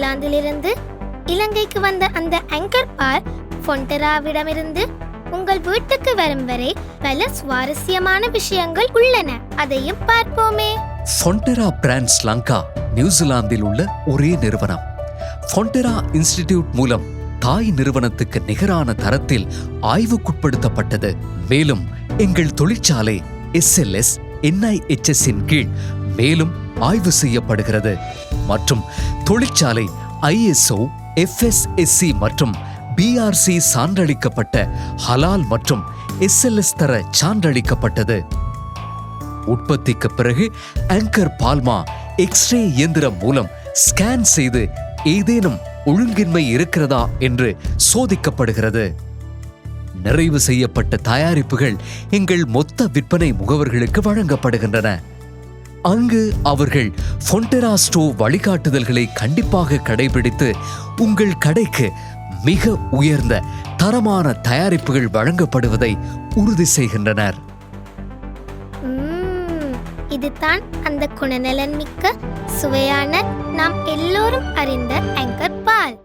இங்கிலாந்திலிருந்து இலங்கைக்கு வந்த அந்த ஆங்கர் பால் ஃபொண்டராவிடமிருந்து உங்கள் வீட்டுக்கு வரும் வரை பல சுவாரஸ்யமான விஷயங்கள் உள்ளன. அதையும் பார்ப்போமே. ஃபொண்டரா பிராண்ட்ஸ் லங்கா நியூசிலாந்தில் உள்ள ஒரே நிறுவனம். ஃபொண்டரா இன்ஸ்டிடியூட் மூலம் தாய் நிறுவனத்துக்கு நிகரான தரத்தில் ஆய்வுக்குட்படுத்தப்பட்டது. மேலும் எங்கள் தொழிற்சாலை எஸ்எல்எஸ் என்ஐஎச்எஸ் இன் கீழ் மேலும் ஆய்வு செய்யப்படுகிறது. மற்றும் தொழிற்சாலை ஐஎஸ்ஓ எஃப்எஸ்எஸ்சி மற்றும் பிஆர்சி சான்றளிக்கப்பட்ட ஹலால் மற்றும் எஸ்எல்எஸ் தர சான்றளிக்கப்பட்டது. உற்பத்திக்கு பிறகு ஆங்கர் பால்மா எக்ஸ்ரே இயந்திரம் மூலம் ஸ்கேன் செய்து ஏதேனும் ஒழுங்கின்மை இருக்கிறதா என்று சோதிக்கப்படுகிறது. நிறைவு செய்யப்பட்ட தயாரிப்புகள் எங்கள் மொத்த விற்பனை முகவர்களுக்கு வழங்கப்படுகின்றன. அங்கு அவர்கள் ஃபொண்டெரா வழிகாட்டுதல்களை கண்டிப்பாக கடைபிடித்து உங்கள் கடைக்கு மிக உயர்ந்த தரமான தயாரிப்புகள் வழங்கப்படுவதை உறுதி செய்கின்றனர். இதுதான் அந்த குணநலன் மிக்க சுவையான நாம் எல்லோரும் அறிந்த ஆங்கர் பால்.